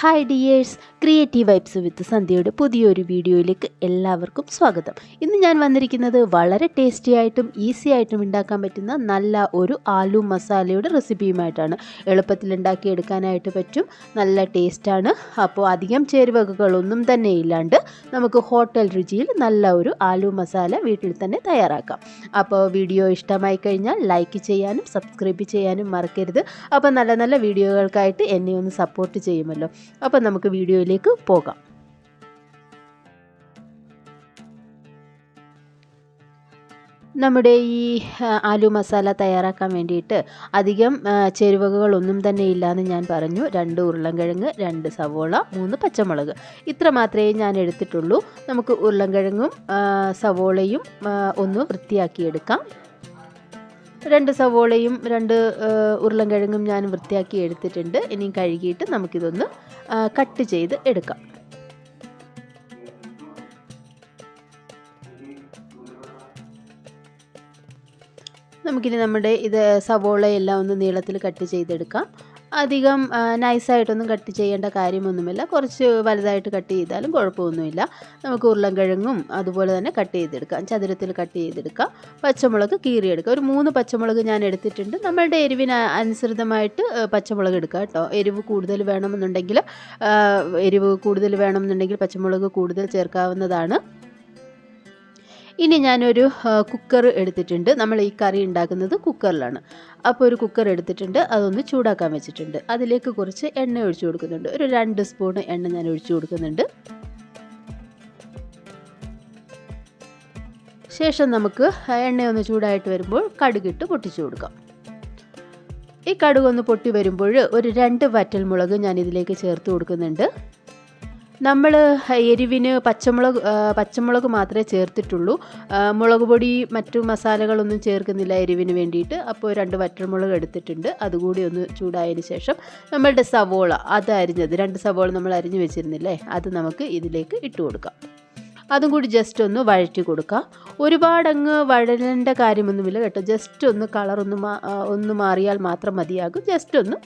Hi dears creative vibes with സന്ധ്യയുടെ പുതിയൊരു വീഡിയോയിലേക്ക് എല്ലാവർക്കും സ്വാഗതം. ഇന്ന് ഞാൻ വന്നിരിക്കുന്നത് വളരെ ടേസ്റ്റി ആയിട്ടും ഈസി ആയിട്ടും ഉണ്ടാക്കാൻ പറ്റുന്ന നല്ല ഒരു ആലു മസാലയുടെ റെസിപ്പിയുമായിട്ടാണ് എളുപ്പത്തിൽ ഉണ്ടാക്കി എടുക്കാനായിട്ട് പറ്റും. നല്ല ടേസ്റ്റാണ് അപ്പോൾ അധികം ചേരുവകകളൊന്നും തന്നെ ഇല്ലാണ്ട് നമുക്ക് ഹോട്ടൽ രുചിയിൽ നല്ല ഒരു ആലു മസാല വീട്ടിൽ തന്നെ തയ്യാറാക്കാം. അപ്പോൾ വീഡിയോ ഇഷ്ടമായി കഴിഞ്ഞാൽ ലൈക്ക് ചെയ്യാനും സബ്സ്ക്രൈബ് ചെയ്യാനും മറക്കരുത്. അപ്പോൾ നല്ല നല്ല വീഡിയോകൾക്കായിട്ട് എന്നെ ഒന്ന് സപ്പോർട്ട് ചെയ്യുമല്ലോ. അപ്പോൾ നമുക്ക് വീഡിയോയിലേക്ക് പോകാം. നമ്മുടെ ഈ ആലു മസാല തയ്യാറാക്കാൻ വേണ്ടിയിട്ട് അധികം ചേരുവകളൊന്നും തന്നെ ഇല്ലയെന്ന് ഞാൻ പറഞ്ഞു. രണ്ട് ഉരുളൻകിഴങ്ങ് രണ്ട് സവോള മൂന്ന് പച്ചമുളക്. ഇത്ര മാത്രമേ ഞാൻ എടുത്തിട്ടുള്ളൂ. നമുക്ക് ഉരുളൻകിഴങ്ങും സവോളയും ഒന്ന് വൃത്തിയാക്കിയെടുക്കാം. രണ്ട് സവോളയും രണ്ട് ഉരുളൻകിഴങ്ങും ഞാൻ വൃത്തിയാക്കി എടുത്തിട്ടുണ്ട്. ഇനി കഴുകിയിട്ട് നമുക്കിതൊന്ന് കട്ട് ചെയ്ത് എടുക്കാം. നമുക്കിനി നമ്മുടെ ഇത് സവോളയെല്ലാം ഒന്ന് നീളത്തിൽ കട്ട് ചെയ്തെടുക്കാം. അധികം നൈസായിട്ടൊന്നും കട്ട് ചെയ്യേണ്ട കാര്യമൊന്നുമില്ല. കുറച്ച് വലുതായിട്ട് കട്ട് ചെയ്താലും കുഴപ്പമൊന്നുമില്ല. നമുക്ക് ഉരുളൻകിഴങ്ങും അതുപോലെ തന്നെ കട്ട് ചെയ്തെടുക്കാം. ചതുരത്തിൽ കട്ട് ചെയ്തെടുക്കാം. പച്ചമുളക് കീറിയെടുക്കുക ഒരു മൂന്ന് പച്ചമുളക് ഞാൻ എടുത്തിട്ടുണ്ട്. നമ്മളുടെ എരിവിന് അനുസൃതമായിട്ട് പച്ചമുളക് എടുക്കുക കേട്ടോ. എരിവ് കൂടുതൽ വേണമെന്നുണ്ടെങ്കിൽ എരിവ് കൂടുതൽ വേണമെന്നുണ്ടെങ്കിൽ പച്ചമുളക് കൂടുതൽ ചേർക്കാവുന്നതാണ്. ഇനി ഞാനൊരു കുക്കർ എടുത്തിട്ടുണ്ട്. നമ്മൾ ഈ കറി ഉണ്ടാക്കുന്നത് കുക്കറിലാണ് അപ്പോൾ ഒരു കുക്കർ എടുത്തിട്ടുണ്ട്. അതൊന്ന് ചൂടാക്കാൻ വെച്ചിട്ടുണ്ട്. അതിലേക്ക് കുറച്ച് എണ്ണ ഒഴിച്ചു കൊടുക്കുന്നുണ്ട്. ഒരു രണ്ട് സ്പൂൺ എണ്ണ ഞാൻ ഒഴിച്ചു കൊടുക്കുന്നുണ്ട്. ശേഷം നമുക്ക് എണ്ണ ഒന്ന് ചൂടായിട്ട് വരുമ്പോൾ കടുകിട്ട് പൊട്ടിച്ചു കൊടുക്കാം. ഈ കടുക് ഒന്ന് പൊട്ടി വരുമ്പോൾ ഒരു രണ്ട് വറ്റൽമുളക് ഞാൻ ഇതിലേക്ക് ചേർത്ത് കൊടുക്കുന്നുണ്ട്. നമ്മൾ എരിവിന് പച്ചമുളക് പച്ചമുളക് മാത്രമേ ചേർത്തിട്ടുള്ളൂ. മുളക് പൊടി മറ്റു മസാലകളൊന്നും ചേർക്കുന്നില്ല എരിവിന് വേണ്ടിയിട്ട്. അപ്പോൾ രണ്ട് വറ്റൽമുളക് എടുത്തിട്ടുണ്ട്. അതുകൂടി ഒന്ന് ചൂടായതിന് ശേഷം നമ്മളുടെ സവോള അത് അരിഞ്ഞത് രണ്ട് സവോള നമ്മൾ അരിഞ്ഞു വെച്ചിരുന്നില്ലേ അത് നമുക്ക് ഇതിലേക്ക് ഇട്ട് കൊടുക്കാം. അതും കൂടി ജസ്റ്റ് ഒന്ന് വഴറ്റി കൊടുക്കാം. ഒരുപാട് അങ്ങ് വഴലേണ്ട കാര്യമൊന്നുമില്ല കേട്ടോ. ജസ്റ്റ് ഒന്ന് കളർ ഒന്ന് ഒന്ന് മാറിയാൽ മാത്രം മതിയാകും. ജസ്റ്റ് ഒന്ന്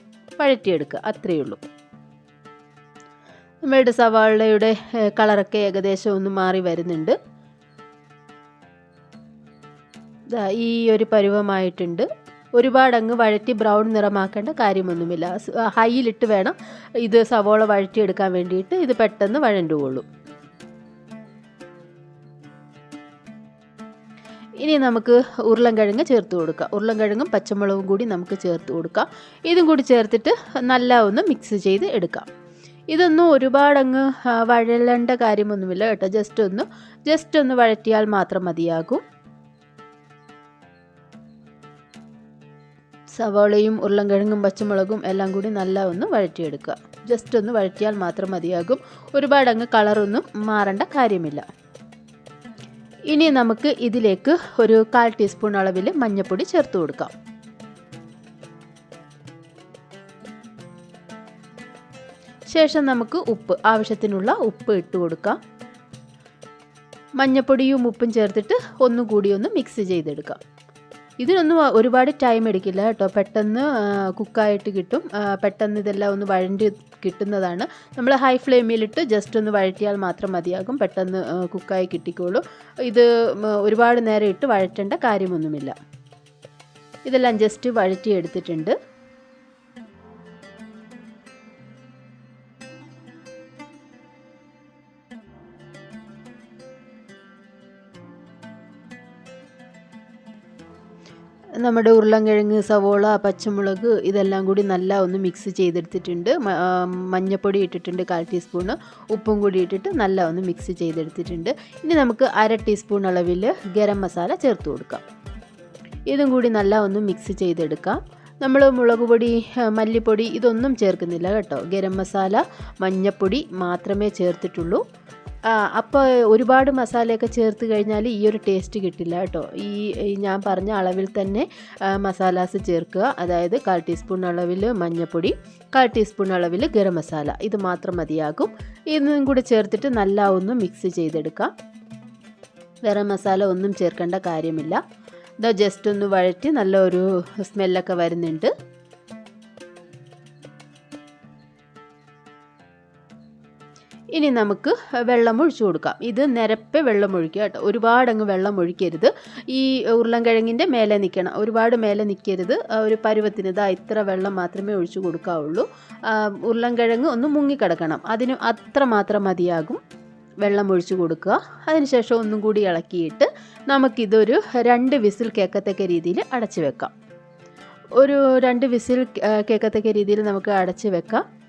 വഴറ്റിയെടുക്കുക. അത്രയേ ഉള്ളൂ. നമ്മളുടെ സവാളയുടെ കളറൊക്കെ ഏകദേശം ഒന്ന് മാറി വരുന്നുണ്ട്. ഈ ഒരു പരുവമായിട്ടുണ്ട്. ഒരുപാട് അങ്ങ് വഴറ്റി ബ്രൗൺ നിറമാക്കേണ്ട കാര്യമൊന്നുമില്ല. ഹൈയിലിട്ട് വേണം ഇത് സവോള വഴറ്റിയെടുക്കാൻ വേണ്ടിയിട്ട് ഇത് പെട്ടെന്ന് വഴണ്ടുകൊള്ളും. ഇനി നമുക്ക് ഉരുളൻകിഴങ്ങ് ചേർത്ത് കൊടുക്കാം. ഉരുളൻകിഴങ്ങും പച്ചമുളകും കൂടി നമുക്ക് ചേർത്ത് കൊടുക്കാം. ഇതും കൂടി ചേർത്തിട്ട് നല്ല ഒന്ന് മിക്സ് ചെയ്ത് എടുക്കാം. ഇതൊന്നും ഒരുപാടങ്ങ് വഴലേണ്ട കാര്യമൊന്നുമില്ല കേട്ടോ. ജസ്റ്റ് ഒന്ന് ജസ്റ്റ് ഒന്ന് വഴറ്റിയാൽ മാത്രം മതിയാകും. സവാളയും ഉരുളൻകിഴങ്ങും പച്ചമുളകും എല്ലാം കൂടി നല്ല ഒന്ന് വഴറ്റിയെടുക്കുക. ജസ്റ്റ് ഒന്ന് വഴറ്റിയാൽ മാത്രം മതിയാകും. ഒരുപാടങ്ങ് കളറൊന്നും മാറേണ്ട കാര്യമില്ല. ഇനി നമുക്ക് ഇതിലേക്ക് ഒരു കാൽ ടീസ്പൂൺ അളവിൽ മഞ്ഞൾപ്പൊടി ചേർത്ത് കൊടുക്കാം. ശേഷം നമുക്ക് ഉപ്പ് ആവശ്യത്തിനുള്ള ഉപ്പ് ഇട്ട് കൊടുക്കാം. മഞ്ഞപ്പൊടിയും ഉപ്പും ചേർത്തിട്ട് ഒന്നും കൂടി ഒന്ന് മിക്സ് ചെയ്തെടുക്കാം. ഇതിനൊന്നും ഒരുപാട് ടൈം എടുക്കില്ല കേട്ടോ. പെട്ടെന്ന് കുക്കായിട്ട് കിട്ടും. പെട്ടെന്ന് ഇതെല്ലാം ഒന്ന് വഴണ്ടി കിട്ടുന്നതാണ്. നമ്മൾ ഹൈ ഫ്ലെയിമിലിട്ട് ജസ്റ്റ് ഒന്ന് വഴറ്റിയാൽ മാത്രം മതിയാകും. പെട്ടെന്ന് കുക്കായി കിട്ടിക്കോളൂ. ഇത് ഒരുപാട് നേരം ഇട്ട് വഴറ്റേണ്ട കാര്യമൊന്നുമില്ല. ഇതെല്ലാം ജസ്റ്റ് വഴറ്റി നമ്മുടെ ഉരുളൻകിഴങ്ങ് സവോള പച്ചമുളക് ഇതെല്ലാം കൂടി നല്ല ഒന്ന് മിക്സ് ചെയ്തെടുത്തിട്ടുണ്ട്. മഞ്ഞൾപ്പൊടി ഇട്ടിട്ടുണ്ട് കാൽ ടീസ്പൂണ്. ഉപ്പും കൂടി ഇട്ടിട്ട് നല്ല ഒന്ന് മിക്സ് ചെയ്തെടുത്തിട്ടുണ്ട്. ഇനി നമുക്ക് അര ടീസ്പൂൺ അളവിൽ ഗരം മസാല ചേർത്ത് കൊടുക്കാം. ഇതും കൂടി നല്ല ഒന്ന് മിക്സ് ചെയ്തെടുക്കാം. നമ്മൾ മുളക് പൊടി മല്ലിപ്പൊടി ഇതൊന്നും ചേർക്കുന്നില്ല കേട്ടോ. ഗരം മസാല മഞ്ഞപ്പൊടി മാത്രമേ ചേർത്തിട്ടുള്ളൂ. അപ്പോൾ ഒരുപാട് മസാലയൊക്കെ ചേർത്ത് കഴിഞ്ഞാൽ ഈ ഒരു ടേസ്റ്റ് കിട്ടില്ല കേട്ടോ. ഈ ഞാൻ പറഞ്ഞ അളവിൽ തന്നെ മസാലാസ് ചേർക്കുക. അതായത് കാൽ ടീസ്പൂൺ അളവിൽ മഞ്ഞൾപ്പൊടി കാൽ ടീസ്പൂൺ അളവിൽ ഗരം മസാല. ഇത് മാത്രം മതിയാകും. ഇതും കൂടി ചേർത്തിട്ട് നല്ല ഒന്ന് മിക്സ് ചെയ്തെടുക്കാം. ഗരം മസാല ഒന്നും ചേർക്കേണ്ട കാര്യമില്ല. ഇതാ ജസ്റ്റ് ഒന്ന് വഴറ്റി നല്ല ഒരു സ്മെല്ലൊക്കെ വരുന്നുണ്ട്. ഇനി നമുക്ക് വെള്ളം ഒഴിച്ചു കൊടുക്കാം. ഇത് നിരപ്പെ വെള്ളം ഒഴിക്കുക കേട്ടോ. ഒരുപാടങ്ങ് വെള്ളം ഒഴിക്കരുത്. ഈ ഉരുളൻകിഴങ്ങിന്റെ മേലെ നിൽക്കണം ഒരുപാട് മേലെ നിൽക്കരുത് ഒരു പരുവത്തിന് ഇതാ ഇത്ര വെള്ളം മാത്രമേ ഒഴിച്ചു കൊടുക്കാവുള്ളൂ. ഉരുളൻകിഴങ്ങ് ഒന്ന് മുങ്ങിക്കിടക്കണം. അതിന് അത്ര മാത്രം മതിയാകും വെള്ളം ഒഴിച്ചു കൊടുക്കുക. അതിനുശേഷം ഒന്നും കൂടി ഇളക്കിയിട്ട് നമുക്കിതൊരു രണ്ട് വിസിൽ കേൾക്കത്തക്ക രീതിയിൽ അടച്ചു വെക്കാം. ഒരു രണ്ട് വിസിൽ കേൾക്കത്തക്ക രീതിയിൽ നമുക്ക് അടച്ചു വെക്കാം.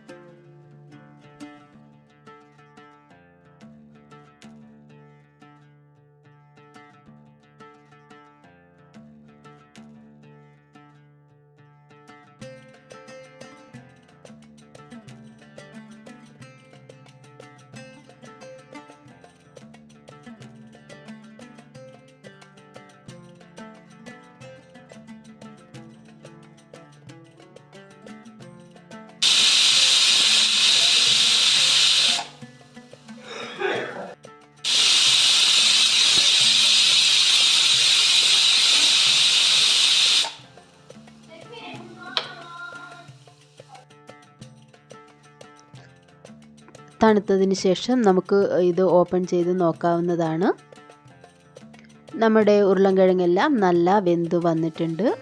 തണുത്തതിന് ശേഷം നമുക്ക് ഇത് ഓപ്പൺ ചെയ്ത് നോക്കാവുന്നതാണ്. നമ്മുടെ ഉരുളൻകിഴങ്ങെല്ലാം നല്ല വെന്ത് വന്നിട്ടുണ്ട്.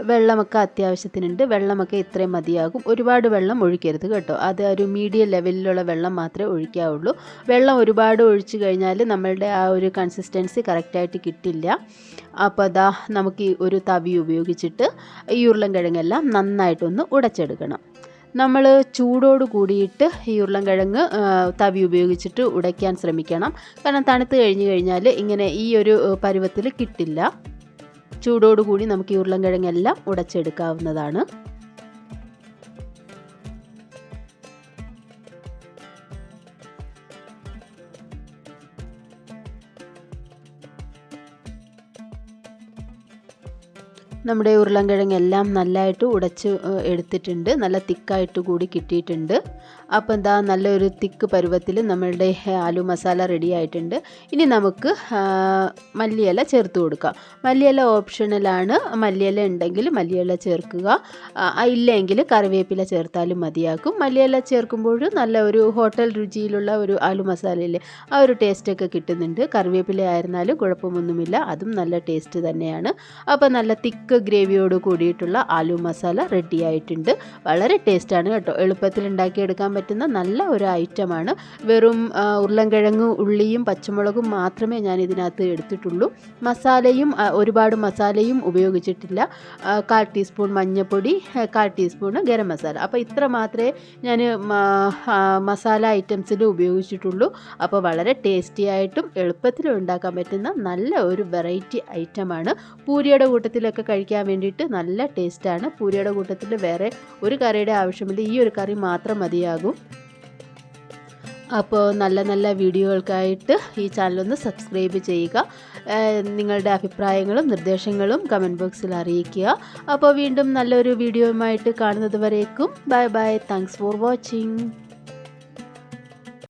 വെള്ളമൊക്കെ അത്യാവശ്യത്തിനുണ്ട്. വെള്ളമൊക്കെ ഇത്രയും മതിയാകും. ഒരുപാട് വെള്ളം ഒഴിക്കരുത് കേട്ടോ. അത് ഒരു മീഡിയം ലെവലിലുള്ള വെള്ളം മാത്രമേ ഒഴിക്കാവുള്ളൂ. വെള്ളം ഒരുപാട് ഒഴിച്ചു കഴിഞ്ഞാൽ നമ്മളുടെ ആ ഒരു കൺസിസ്റ്റൻസി കറക്റ്റായിട്ട് കിട്ടില്ല. അപ്പോൾ അതാ നമുക്ക് ഒരു തവി ഉപയോഗിച്ചിട്ട് ഈ ഉരുളൻ കിഴങ്ങെല്ലാം നന്നായിട്ടൊന്ന് ഉടച്ചെടുക്കണം. നമ്മൾ ചൂടോട് കൂടിയിട്ട് ഈ ഉരുളൻകിഴങ്ങ് തവി ഉപയോഗിച്ചിട്ട് ഉടയ്ക്കാൻ ശ്രമിക്കണം. കാരണം തണുത്ത് കഴിഞ്ഞ് കഴിഞ്ഞാൽ ഇങ്ങനെ ഈ ഒരു പരുവത്തിൽ കിട്ടില്ല. ചൂടോടുകൂടി നമുക്ക് ഈ ഉരുളൻകിഴങ്ങെല്ലാം ഉടച്ചെടുക്കാവുന്നതാണ്. നമ്മുടെ ഉരുളൻകിഴങ്ങെല്ലാം നല്ലതായിട്ട് ഉടച്ച് എടുത്തിട്ടുണ്ട്. നല്ല തിക്കായിട്ട് കൂടി കിട്ടിയിട്ടുണ്ട്. അപ്പോൾ എന്താ നല്ലൊരു തിക്ക് പരുവത്തിൽ നമ്മളുടെ ആലു മസാല റെഡി ആയിട്ടുണ്ട്. ഇനി നമുക്ക് മല്ലിയില ചേർത്ത് കൊടുക്കാം. മല്ലിയില ഓപ്ഷണലാണ് മല്ലിയില ഉണ്ടെങ്കിൽ മല്ലിയില ചേർക്കുക. ഇല്ലെങ്കിൽ കറിവേപ്പില ചേർത്താലും മതിയാക്കും മല്ലിയില ചേർക്കുമ്പോൾ നല്ല ഒരു ഹോട്ടൽ രുചിയിലുള്ള ഒരു ആലു മസാലയില്ലേ ആ ഒരു ടേസ്റ്റൊക്കെ കിട്ടുന്നുണ്ട്. കറിവേപ്പില ആയിരുന്നാലും കുഴപ്പമൊന്നുമില്ല. അതും നല്ല ടേസ്റ്റ് തന്നെയാണ്. അപ്പോൾ നല്ല തിക്ക് ഗ്രേവിയോട് കൂടിയിട്ടുള്ള ആലു മസാല റെഡി ആയിട്ടുണ്ട്. വളരെ ടേസ്റ്റാണ് കേട്ടോ. എളുപ്പത്തിൽ ഉണ്ടാക്കിയെടുക്കാൻ പറ്റുന്ന നല്ല ഒരു ഐറ്റമാണ് വെറും ഉരുളൻകിഴങ്ങ് ഉള്ളിയും പച്ചമുളകും മാത്രമേ ഞാൻ ഇതിനകത്ത് എടുത്തിട്ടുള്ളൂ. മസാലയും ഒരുപാട് മസാലയും ഉപയോഗിച്ചിട്ടില്ല. കാൽ ടീസ്പൂൺ മഞ്ഞൾപ്പൊടി കാൽ ടീസ്പൂൺ ഗരം മസാല. അപ്പോൾ ഇത്ര മാത്രമേ ഞാൻ മസാല ഐറ്റംസിൽ ഉപയോഗിച്ചിട്ടുള്ളൂ. അപ്പോൾ വളരെ ടേസ്റ്റി ആയിട്ടും എളുപ്പത്തിലും ഉണ്ടാക്കാൻ പറ്റുന്ന നല്ല ഒരു വെറൈറ്റി ഐറ്റമാണ് പൂരിയുടെ കൂട്ടത്തിലൊക്കെ കഴിക്കാൻ വേണ്ടിയിട്ട് നല്ല ടേസ്റ്റാണ്. പൂരിയുടെ കൂട്ടത്തിൽ വേറെ ഒരു കറിയുടെ ആവശ്യമില്ല. ഈ ഒരു കറി മാത്രം മതിയാകും. അപ്പോൾ നല്ല നല്ല വീഡിയോകൾക്കായിട്ട് ഈ ചാനലൊന്ന് സബ്സ്ക്രൈബ് ചെയ്യുക. നിങ്ങളുടെ അഭിപ്രായങ്ങളും നിർദ്ദേശങ്ങളും കമന്റ് ബോക്സിൽ അറിയിക്കുക. അപ്പോൾ വീണ്ടും നല്ലൊരു വീഡിയോയുമായിട്ട് കാണുന്നത് വരേക്കും. Bye bye. Thanks for watching.